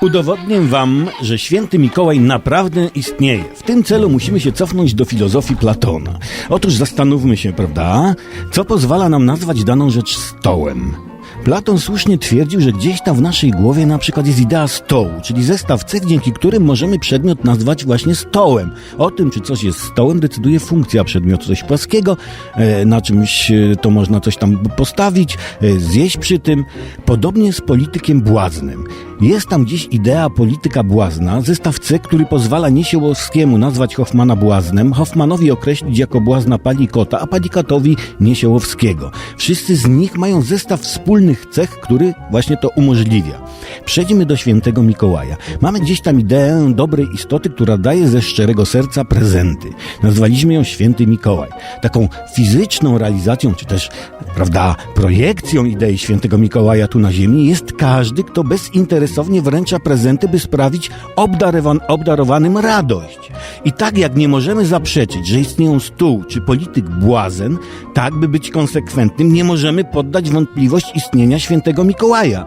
Udowodnię wam, że święty Mikołaj naprawdę istnieje. W tym celu musimy się cofnąć do filozofii Platona. Otóż zastanówmy się, prawda? Co pozwala nam nazwać daną rzecz stołem? Platon słusznie twierdził, że gdzieś tam w naszej głowie na przykład jest idea stołu, czyli zestaw cech, dzięki którym możemy przedmiot nazwać właśnie stołem. O tym, czy coś jest stołem, decyduje funkcja przedmiotu, coś płaskiego, e, na czymś e, to można coś tam postawić, e, zjeść przy tym. Podobnie z politykiem błaznem. Jest tam gdzieś idea polityka błazna, zestaw cech, który pozwala Niesiełowskiemu nazwać Hoffmana błaznem, Hoffmanowi określić jako błazna Palikota, a Palikatowi Niesiełowskiego. Wszyscy z nich mają zestaw wspólnych cech, który właśnie to umożliwia. Przejdźmy do świętego Mikołaja. Mamy gdzieś tam ideę dobrej istoty, która daje ze szczerego serca prezenty. Nazwaliśmy ją święty Mikołaj. Taką fizyczną realizacją, czy też, prawda, projekcją idei świętego Mikołaja tu na ziemi jest każdy, kto bezinteresownie wręcza prezenty, by sprawić obdarowan- obdarowanym radość. I tak jak nie możemy zaprzeczyć, że istnieją stół czy polityk błazen, tak by być konsekwentnym, nie możemy poddać wątpliwość istnienia świętego Mikołaja.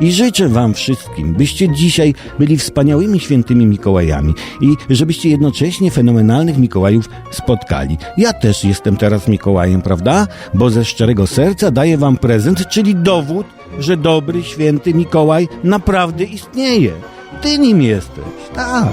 I życzę Wam wszystkim, byście dzisiaj byli wspaniałymi świętymi Mikołajami i żebyście jednocześnie fenomenalnych Mikołajów spotkali. Ja też jestem teraz Mikołajem, prawda? Bo ze szczerego serca daję Wam prezent, czyli dowód, że dobry, święty Mikołaj naprawdę istnieje. Ty nim jesteś, tak.